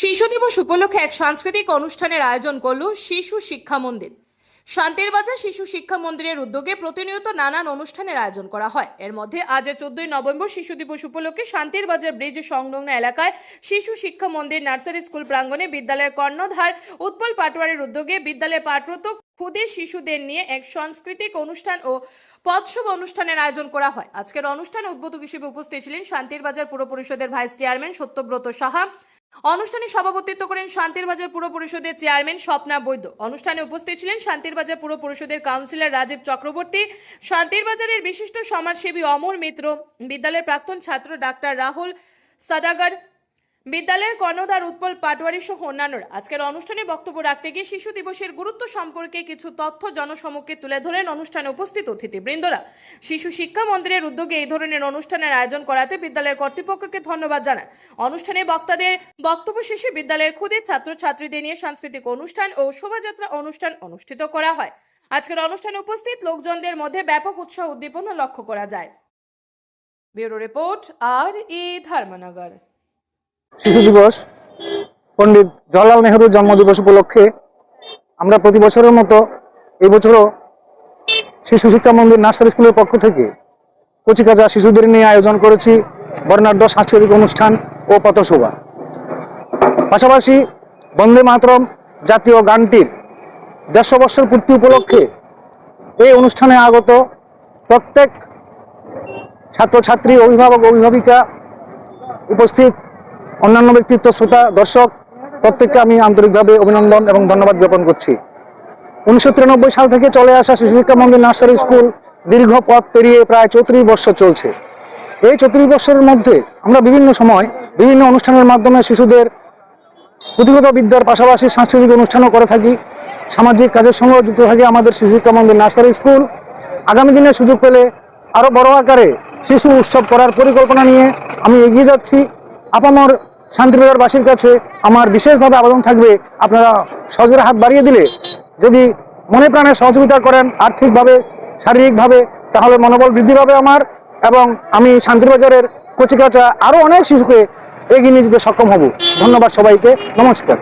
শিশু দিবস উপলক্ষে এক সাংস্কৃতিক অনুষ্ঠানের আয়োজন করল শিশু শিক্ষা মন্দির। শান্তির বাজার শিশু শিক্ষা মন্দিরের উদ্যোগে প্রতিনিয়ত নানান অনুষ্ঠানের আয়োজন করা হয়। এর মধ্যে আজ চোদ্দই নভেম্বর শিশু দিবস উপলক্ষে শান্তির বাজার ব্রিজ সংলগ্ন এলাকায় শিশু শিক্ষা মন্দির নার্সারি স্কুল প্রাঙ্গণে বিদ্যালয়ের কর্ণধার উৎপল পাটোয়ারির উদ্যোগে বিদ্যালয়ে পাঠরত ক্ষুদে শিশুদের নিয়ে এক সাংস্কৃতিক অনুষ্ঠান ও পথসভা অনুষ্ঠানের আয়োজন করা হয়। আজকের অনুষ্ঠানে উদ্বোধক হিসেবে উপস্থিত ছিলেন শান্তির বাজার পুর পরিষদের ভাইস চেয়ারম্যান সত্যব্রত সাহা অনুষ্ঠানে সভাপতিত্ব করেন শান্তির বাজার পুর পরিষদের চেয়ারম্যান স্বপ্না বৈদ্য। অনুষ্ঠানে উপস্থিত ছিলেন শান্তির বাজার পুর পরিষদের কাউন্সিলর রাজীব চক্রবর্তী, শান্তির বাজারের বিশিষ্ট সমাজসেবী অমর মিত্র, বিদ্যালয়ের প্রাক্তন ছাত্র ডাক্তার রাহুল সাদাগার বিদ্যালয়ের কর্ণধার উৎপল পাটোয়ারি সহ অন্যান্যরা আজকের অনুষ্ঠানে বক্তব্য রাখতে গিয়ে শিশু দিবসের গুরুত্ব সম্পর্কে কিছু তথ্য জনসমক্ষে তুলে ধরেন অনুষ্ঠানে উপস্থিত অতিথিবৃন্দরা। শিশু শিক্ষা মন্দিরের উদ্যোগে এই ধরনের অনুষ্ঠানের আয়োজন করাতে বিদ্যালয়ের কর্তৃপক্ষকে ধন্যবাদ জানান। অনুষ্ঠানে বক্তাদের বক্তব্য শেষে বিদ্যালয়ের ক্ষুদে ছাত্রছাত্রীদের নিয়ে সাংস্কৃতিক অনুষ্ঠান ও শোভাযাত্রা অনুষ্ঠান অনুষ্ঠিত করা হয়। আজকের অনুষ্ঠানে উপস্থিত লোকজনদের মধ্যে ব্যাপক উৎসাহ উদ্দীপনা লক্ষ্য করা যায়। ব্যুরো রিপোর্ট আর এ ধর্মনগর। শিশু দিবস পণ্ডিত জওয়াহরলাল নেহরুর জন্মদিবস উপলক্ষে আমরা প্রতি বছরের মতো এই বছরও শিশু শিক্ষা মন্দির নার্সারি স্কুলের পক্ষ থেকে কচিকাচা শিশুদের নিয়ে আয়োজন করেছি, বর্ণাঢ্য সাংস্কৃতিক অনুষ্ঠান ও পথসভা। পাশাপাশি বন্দে মাতরম জাতীয় গানটির দেড়শো বৎসর পূর্তি উপলক্ষে এই অনুষ্ঠানে আগত প্রত্যেক ছাত্রছাত্রী, অভিভাবক অভিভাবিকা উপস্থিত। অন্যান্য ব্যক্তিত্ব, শ্রোতা, দর্শক, প্রত্যেককে আমি আন্তরিকভাবে অভিনন্দন এবং ধন্যবাদ জ্ঞাপন করছি। উনিশশো তিরানব্বই সাল থেকে চলে আসা শিশু শিক্ষা মন্দির নার্সারি স্কুল দীর্ঘ পথ পেরিয়ে প্রায় চৌত্রিশ বছর চলছে। এই চৌত্রিশ বছরের মধ্যে আমরা বিভিন্ন সময় বিভিন্ন অনুষ্ঠানের মাধ্যমে শিশুদের পুঁথিগত বিদ্যার পাশাপাশি সাংস্কৃতিক অনুষ্ঠানও করে থাকি। সামাজিক কাজের সঙ্গেও যুক্ত থাকে আমাদের শিশু শিক্ষা মন্দির নার্সারি স্কুল। আগামী দিনে সুযোগ পেলে আরও বড় আকারে শিশু উৎসব করার পরিকল্পনা নিয়ে আমি এগিয়ে যাচ্ছি। আপামর শান্তিবাজারবাসীর কাছে আমার বিশেষভাবে আবেদন থাকবে, আপনারা সহজের হাত বাড়িয়ে দিলে, যদি মনে প্রাণে সহযোগিতা করেন আর্থিকভাবে, শারীরিকভাবে, তাহলে মনোবল বৃদ্ধি পাবে আমার এবং আমি শান্তিবাজারের কচিকাচা আরও অনেক শিশুকে এগিয়ে নিয়ে যেতে সক্ষম হব। ধন্যবাদ সবাইকে, নমস্কার।